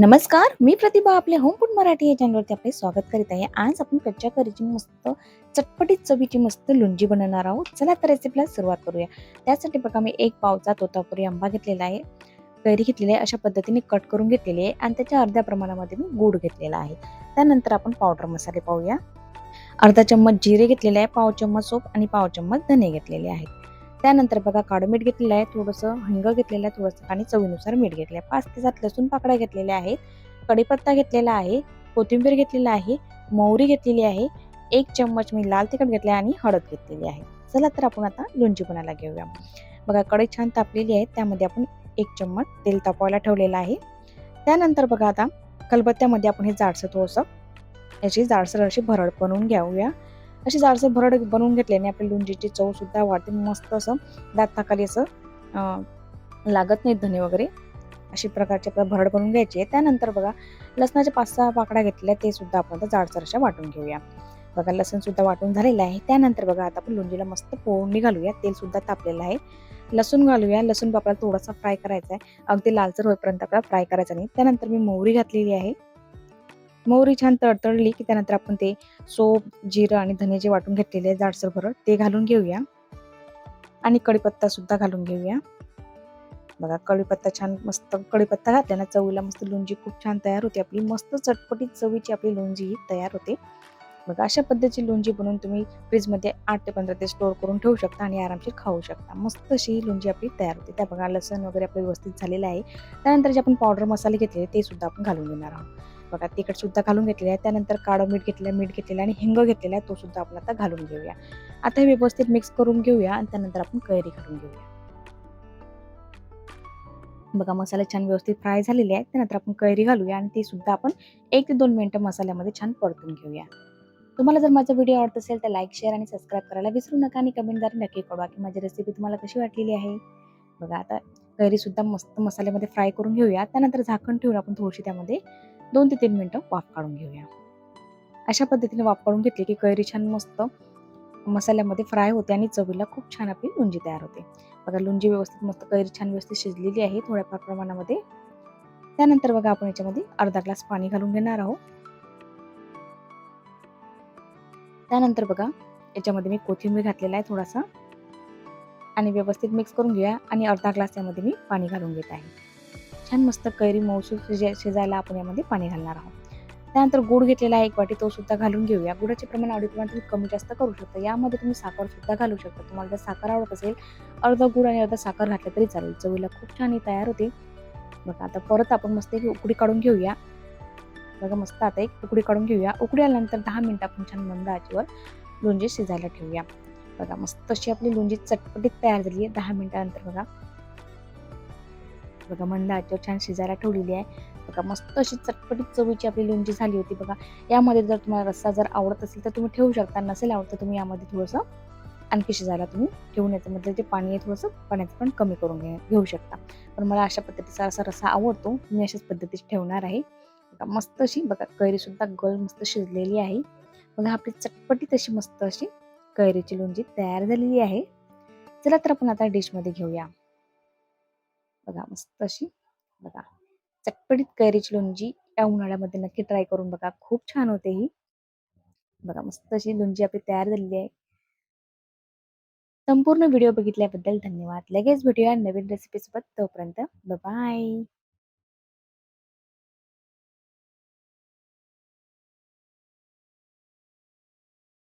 नमस्कार मी प्रतिभा आपल्या home food Marathi या चॅनलवरती आपले स्वागत करीत आहे. आज आपण कच्च्या करीची मस्त चटपटीत चवीची मस्त लुंजी बनवणार आहोत. चला तर रेसिपीला सुरुवात करूया. त्यासाठी बघा मी एक पावचा तोतापुरी आंबा घेतलेला आहे. कैरी घेतलेली आहे अशा पद्धतीने कट करून घेतलेली आहे आणि त्याच्या अर्ध्या प्रमाणामध्ये मी गूळ घेतलेला आहे. त्यानंतर आपण पावडर मसाले पाहूया. अर्धा चम्मच जिरे घेतलेले आहे पाव चम्मच सोप आणि पाव चम्मच धने घेतलेले आहेत. त्यानंतर बघा काळं मीठ घेतलेलं आहे थोडंसं हिंग घेतलेलं आहे थोडंसं आणि चवीनुसार मीठ घेतलं आहे. पाच ते सात लसूण पाकळ्या घेतलेल्या आहेत कढीपत्ता घेतलेला आहे कोथिंबीर घेतलेला आहे मोहरी घेतलेली आहे एक चम्मच मी लाल तिखट घेतले आणि हळद घेतलेली आहे. चला तर आपण आता लोणची बनायला घेऊया. बघा कढई छान तापलेली आहे त्यामध्ये आपण एक चम्मच तेल तापवायला ठेवलेलं आहे. त्यानंतर बघा आता कलबत्त्यामध्ये आपण हे जाडसं थोडंसं याची जाडसर अशी भरड बनवून घेऊया. अशी जाडसर भरड बनवून घेतल्याने आपल्या लोणचीची चव सुद्धा वाढते. मस्त असं दाताखाली असं लागत नाही धने वगैरे. अशी प्रकारची आपल्याला भरड बनवून घ्यायची आहे. त्यानंतर बघा लसणाच्या पाच सहा पाकड्या घेतल्या ते सुद्धा आपण आता जाडसर अशा वाटून घेऊया. बघा लसण सुद्धा वाटून झालेलं आहे. त्यानंतर बघा आता आपण लोणजीला मस्त फोडणी घालूया. तेल सुद्धा तापलेलं आहे. लसूण घालूया. लसूण आपल्याला थोडासा फ्राय करायचा आहे. अगदी लालसर होईपर्यंत आपल्याला फ्राय करायचा नाही. त्यानंतर मी मोहरी घातलेली आहे. मोहरी छान तडतडली की त्यानंतर आपण ते सोप जिरं आणि धने जे वाटून घेतलेले आहे जाडसर भरड ते घालून घेऊया. आणि कढीपत्ता सुद्धा घालून घेऊया. बघा कढीपत्ता छान मस्त कढीपत्ता घातल्यानं चवीला मस्त लोणची खूप छान तयार होते आपली. मस्त चटपटीत चवीची आपली लोणजी ही तयार होते. बघा अशा पद्धतीची लोणजी बनवून तुम्ही फ्रीजमध्ये आठ ते पंधरा ते स्टोअर करून ठेवू शकता आणि आरामशीर खाऊ शकता. मस्त अशी ही लोणची आपली तयार होते. त्या बघा लसण वगैरे आपलं व्यवस्थित झालेलं आहे. त्यानंतर जे आपण पावडर मसाले घेतले ते सुद्धा आपण घालून घेणार आहोत. बघा तिखट सुद्धा घालून घेतलेलं आहे. त्यानंतर काळं मीठ घेतलं मीठ घेतलेलं आणि हिंग घेतलेला आहे. तो सुद्धा आपण आता घालून घेऊया. आता हे व्यवस्थित मिक्स करून घेऊया आणि त्यानंतर आपण कैरी घालून घेऊया. बघा मसाले छान व्यवस्थित फ्राय झालेले आहेत. त्यानंतर आपण कैरी घालूया आणि ती सुद्धा आपण एक ते दोन मिनिटं मसाल्यामध्ये छान परतून घेऊया. तुम्हाला जर माझा व्हिडिओ आवडत असेल तर लाईक शेअर आणि सबस्क्राईब करायला विसरू नका आणि कमेंटद्वारे नक्की कळवा की माझी रेसिपी तुम्हाला कशी वाटलेली आहे. बघा आता कैरी सुद्धा मस्त मसाल्यामध्ये फ्राय करून घेऊया. त्यानंतर झाकण ठेवून आपण थोडीशी त्यामध्ये दोन ते तीन मिनटं वाफ काढून घेऊया. अशा पद्धतीने वाफ काढून घेतली की कैरी छान मस्त मसाल्यामध्ये फ्राय होते आणि चवीला खूप छान आपली लुंजी तयार होते. बघा लुंजी व्यवस्थित मस्त कैरी छान व्यवस्थित शिजलेली आहे थोड्याफार प्रमाणामध्ये. त्यानंतर बघा आपण याच्यामध्ये अर्धा ग्लास पाणी घालून घेणार आहोत. त्यानंतर बघा याच्यामध्ये मी कोथिंबीर घातलेला आहे थोडासा. आणि व्यवस्थित मिक्स करून घेऊया आणि अर्धा ग्लास यामध्ये मी पाणी घालून घेत आहे. छान मस्त कैरी मौसूर शिजाय शिजायला आपण यामध्ये पाणी घालणार आहोत. त्यानंतर गुळ घेतलेला आहे एक वाटी तो सुद्धा घालून घेऊया. गुळाचे प्रमाण आवडीप्रमाणे तुम्ही कमी जास्त करू शकता. यामध्ये तुम्ही साखर सुद्धा घालू शकता. तुम्हाला जर साखर आवडत असेल अर्धा गुळ आणि अर्धा साखर घातलं तरी चालेल. चवीला खूप छान ही तयार होते. बघा आता परत आपण मस्त एक उकडी काढून घेऊया. बघा मस्त आता एक उकडी काढून घेऊया. उकडी आल्यानंतर दहा मिनिटं आपण छान मंद आचीवर लोणची शिजायला ठेवूया. बघा मस्त अशी आपली लोणजी चटपटीत तयार झाली आहे. दहा मिनिटानंतर बघा. बघा मंद छान शिजायला ठेवलेली आहे. बघा मस्त अशी चटपटीत चवीची आपली लोणची झाली होती बघा. यामध्ये जर तुम्हाला रस्सा जर आवडत असेल तर तुम्ही ठेवू शकता नसेल आवडतं तर तुम्ही यामध्ये थोडंसं आणखी शिजायला तुम्ही ठेवून याचं म्हणजे जे पाणी आहे थोडंसं पाण्याचं पण कमी करून घे घेऊ शकता. पण मला अशा पद्धतीचा असा रस्सा आवडतो मी अशाच पद्धतीची ठेवणार आहे. बघा मस्त अशी बघा कैरीसुद्धा गळ मस्त शिजलेली आहे. बघा आपली चटपटीत अशी मस्त अशी कैरीची लोणची तयार झालेली आहे. चला तर आपण आता डिशमध्ये घेऊया. बघा मस्त अशी. बघा चटपटीत कैरीची लोणची या उन्हाळ्यामध्ये नक्की ट्राय करून बघा. खूप छान होते ही. बघा मस्त अशी लोणची आपली तयार झालेली आहे. संपूर्ण व्हिडिओ बघितल्याबद्दल धन्यवाद. लगेच भेटूया नवीन रेसिपी सोबत. तोपर्यंत बाय